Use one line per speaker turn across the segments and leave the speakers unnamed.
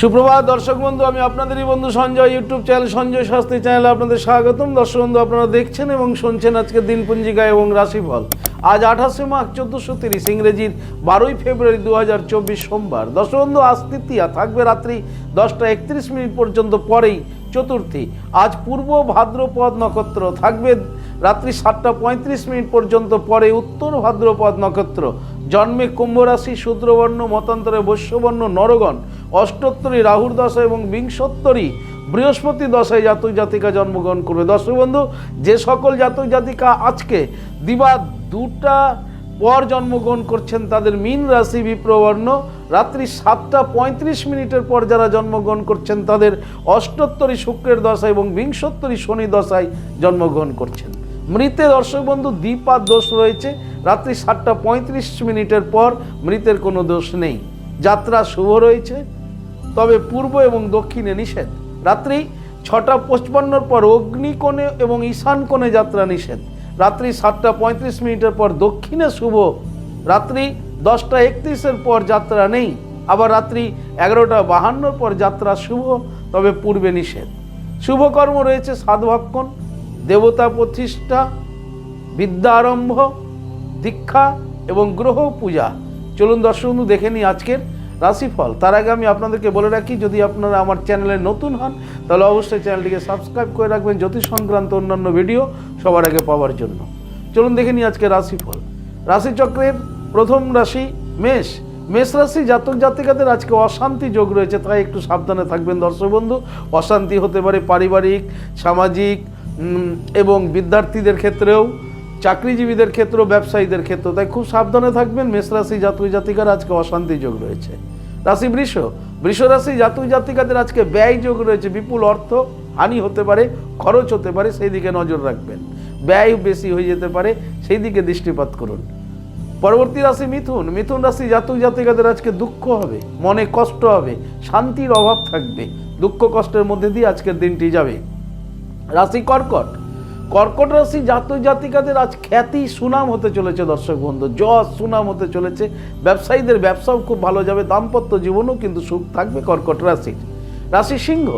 সুপ্রভাত দর্শক বন্ধু, আমি আপনাদেরই বন্ধু সঞ্জয় ইউটিউব চ্যানেল সঞ্জয় শাস্ত্রী চ্যানেলে আপনাদের স্বাগতম। দর্শক বন্ধু, আপনারা দেখছেন এবং শুনছেন আজকে দিনপঞ্জিকা এবং রাশিফল। আজ আঠাশে মার্চ চোদ্দোশো তিরিশ, ইংরেজির বারোই ফেব্রুয়ারি দু হাজার চব্বিশ সোমবার। দর্শক বন্ধু, আজ তৃতীয়া, থাকবে রাত্রি দশটা একত্রিশ মিনিট পর্যন্ত, পরেই চতুর্থী। আজ পূর্ব ভাদ্রপদ নক্ষত্র থাকবে রাত্রি সাতটা পঁয়ত্রিশ মিনিট পর্যন্ত, পরে উত্তর ভাদ্রপদ নক্ষত্র। জন্মে কুম্ভ রাশি শূদ্রবর্ণ, মতান্তরে বৈশ্যবর্ণ, নরগণ। অষ্টোত্তরী রাহুর দশা এবং বিংশোত্তরী বৃহস্পতি দশায় জাতক জাতিকা জন্মগ্রহণ করবে। দর্শক বন্ধু, যে সকল জাতক জাতিকা আজকে দিবা দুটা পর জন্মগ্রহণ করছেন, তাদের মীন রাশি বিপ্রবর্ণ। রাত্রি সাতটা পঁয়ত্রিশ মিনিটের পর যারা জন্মগ্রহণ করছেন, তাদের অষ্টোত্তরী শুক্রের দশায় এবং বিংশোত্তরী শনি দশায় জন্মগ্রহণ করছেন। মৃতে দর্শক বন্ধু দ্বিপাদ দোষ রয়েছে। রাত্রি সাতটা পঁয়ত্রিশ মিনিটের পর মৃতের কোনো দোষ নেই। যাত্রা শুভ রয়েছে। তবে পূর্ব এবং দক্ষিণে নিষেধ। রাত্রি ছটা পঁচপান্নর পর অগ্নিকোণে এবং ঈশান কোণে যাত্রা নিষেধ। রাত্রি সাতটা পঁয়ত্রিশ মিনিটের পর দক্ষিণে শুভ। রাত্রি দশটা একত্রিশের পর যাত্রা নেই। আবার রাত্রি এগারোটা বাহান্নর পর যাত্রা শুভ, তবে পূর্বে নিষেধ। শুভকর্ম রয়েছে সাধভক্ষণ, দেবতা প্রতিষ্ঠা, বিদ্যা আরম্ভ, দীক্ষা এবং গ্রহ পূজা। চলুন দর্শক দেখে নিই আজকের রাশিফল। তার আগে আমি আপনাদেরকে বলে রাখি, যদি আপনারা আমার চ্যানেলে নতুন হন, তাহলে অবশ্যই চ্যানেলটিকে সাবস্ক্রাইব করে রাখবেন জ্যোতিষ সংক্রান্ত অন্যান্য ভিডিও সবার আগে পাওয়ার জন্য। চলুন দেখে নিই আজকে রাশিফল। রাশিচক্রের প্রথম রাশি মেষ। মেষ রাশি জাতক জাতিকাদের আজকে অশান্তি যোগ রয়েছে, তাই একটু সাবধানে থাকবেন দর্শক বন্ধু। অশান্তি হতে পারে পারিবারিক, সামাজিক এবং বিদ্যার্থীদের ক্ষেত্রেও, চাকরিজীবীদের ক্ষেত্রেও, ব্যবসায়ীদের ক্ষেত্রেও। তাই খুব সাবধানে থাকবেন, মেষ রাশি জাতক জাতিকার আজকে অশান্তি যোগ রয়েছে। রাশি বৃষ। বৃষ রাশি জাতক জাতিকাদের আজকে ব্যয় যোগ রয়েছে, বিপুল অর্থ, হানি হতে পারে, খরচ হতে পারে সেই দিকে নজর রাখবেন। ব্যয় বেশি হয়ে যেতে পারে সেই দিকে দৃষ্টিপাত করুন। পরবর্তী রাশি মিথুন। মিথুন রাশি জাতক জাতিকাদের আজকে দুঃখ হবে, মনে কষ্ট হবে, শান্তির অভাব থাকবে, দুঃখ কষ্টের মধ্যে দিয়ে আজকের দিনটি যাবে। রাশি কর্কট। কর্কট রাশি জাতক জাতিকাদের আজ খ্যাতি সুনাম হতে চলেছে, দর্শক বন্ধু। যশ সুনাম হতে চলেছে। ব্যবসায়ীদের ব্যবসাও খুব ভালো যাবে, দাম্পত্য জীবনও কিন্তু সুখ থাকবে কর্কট রাশির রাশি সিংহ।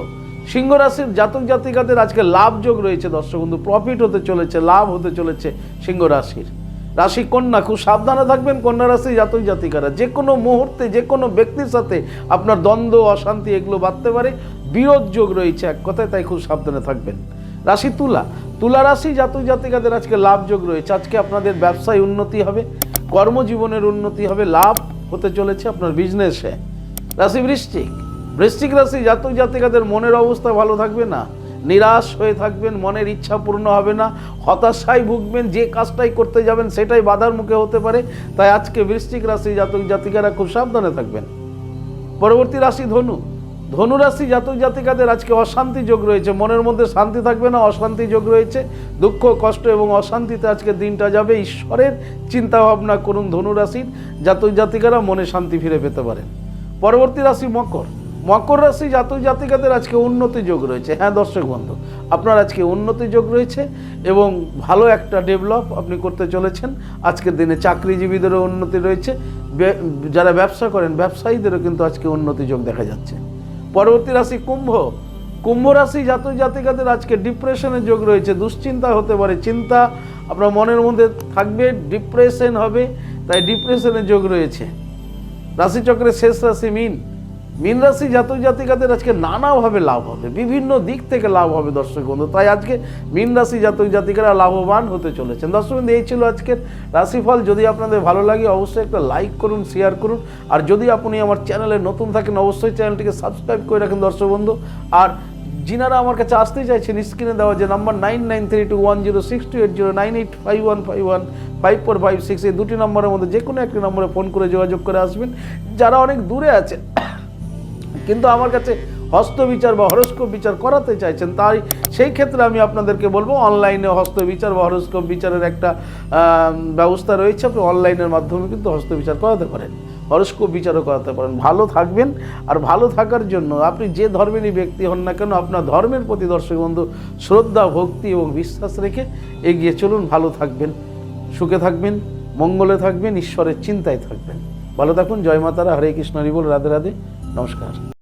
সিংহ রাশির জাতক জাতিকাদের আজকে লাভযোগ রয়েছে, দর্শক বন্ধু। প্রফিট হতে চলেছে, লাভ হতে চলেছে সিংহ রাশির। রাশি কন্যা, খুব সাবধানে থাকবেন কন্যা রাশি জাতক জাতিকারা। যে কোনো মুহূর্তে, যে কোনো ব্যক্তির সাথে আপনার দ্বন্দ্ব, অশান্তি এগুলো বাড়তে পারে। বিরোধ যোগ রয়েছে এক কথায়, তাই খুব সাবধানে থাকবেন। রাশি তুলা। তুলা রাশি জাতক জাতিকাদের আজকে লাভযোগ রয়েছে। আজকে আপনাদের ব্যবসায় উন্নতি হবে, কর্মজীবনের উন্নতি হবে, লাভ হতে চলেছে আপনার বিজনেসে রাশি বৃষ্টিক বৃশ্চিক রাশি জাতক জাতিকাদের মনের অবস্থা ভালো থাকবে না, নিরাশ হয়ে থাকবেন, মনের ইচ্ছা পূর্ণ হবে না, হতাশায় ভুগবেন, যে কাজটাই করতে যাবেন সেটাই বাধার মুখে হতে পারে। তাই আজকে বৃশ্চিক রাশি জাতক জাতিকারা খুব সাবধানে থাকবেন। পরবর্তী রাশি ধনু ধনু রাশি জাতক জাতিকাদের আজকে অশান্তি যোগ রয়েছে। মনের মধ্যে শান্তি থাকবে না, অশান্তি যোগ রয়েছে। দুঃখ, কষ্ট এবং অশান্তিতে আজকে দিনটা যাবে। ঈশ্বরের চিন্তা ভাবনা করুন ধনু রাশির জাতক জাতিকারা মনে শান্তি ফিরে পেতে পারেন। পরবর্তী রাশি মকর। মকর রাশি জাতক জাতিকাদের আজকে উন্নতি যোগ রয়েছে। হ্যাঁ দর্শক বন্ধু, আপনার আজকে উন্নতি যোগ রয়েছে এবং ভালো একটা ডেভেলপ আপনি করতে চলেছেন। আজকের দিনে চাকরিজীবীদেরও উন্নতি রয়েছে। যারা ব্যবসা করেন, ব্যবসায়ীদেরও কিন্তু আজকে উন্নতি যোগ দেখা যাচ্ছে। পরবর্তী রাশি কুম্ভ। কুম্ভ রাশি জাতক জাতিকাদের আজকে ডিপ্রেশনের যোগ রয়েছে, দুশ্চিন্তা হতে পারে, চিন্তা আপনার মনের মধ্যে থাকবে ডিপ্রেশন হবে, তাই ডিপ্রেশনের যোগ রয়েছে। রাশিচক্রের শেষ রাশি মিন। মিন রাশি জাতক জাতিকাদের আজকে নানাভাবে লাভ হবে, বিভিন্ন দিক থেকে লাভ হবে দর্শক বন্ধু। তাই আজকে মিন রাশি জাতক জাতিকারা লাভবান হতে চলেছেন। দর্শক বন্ধু, এই ছিল আজকের রাশিফল। যদি আপনাদের ভালো লাগে অবশ্যই একটা লাইক করুন শেয়ার করুন। আর যদি আপনি আমার চ্যানেলে নতুন থাকেন, অবশ্যই চ্যানেলটিকে সাবস্ক্রাইব করে রাখেন দর্শক বন্ধু। আর যিনারা আমার কাছে আসতে চাইছেন স্ক্রিনে দেওয়া যে number nine nine three two one zero six two eight zero nine eight five one five one five four five six এই দুটি নম্বরের মধ্যে যে কোনো একটি নম্বরে ফোন করে যোগাযোগ করে আসবেন। যারা অনেক দূরে আছে কিন্তু আমার কাছে হস্ত বিচার বা হরস্কোপ বিচার করাতে চাইছেন, তাই সেই ক্ষেত্রে আমি আপনাদেরকে বলব, অনলাইনে হস্ত বিচার বা হরস্কোপ বিচারের একটা ব্যবস্থা রয়েছে, আপনি অনলাইনের মাধ্যমে কিন্তু হস্ত বিচার করাতে পারেন, হরস্কোপ বিচারও করাতে পারেন, ভালো থাকবেন, আর ভালো থাকার জন্য আপনি যে ধর্মেরই ব্যক্তি হন না কেন, আপনার ধর্মের প্রতি দর্শক বন্ধু শ্রদ্ধা, ভক্তি এবং বিশ্বাস রেখে এগিয়ে চলুন, ভালো থাকবেন, সুখে থাকবেন, মঙ্গলে থাকবেন, ঈশ্বরের চিন্তায় থাকবেন। ভালো থাকুন, জয় মাতারা, হরে কৃষ্ণ বল, রাধে রাধে, নমস্কার।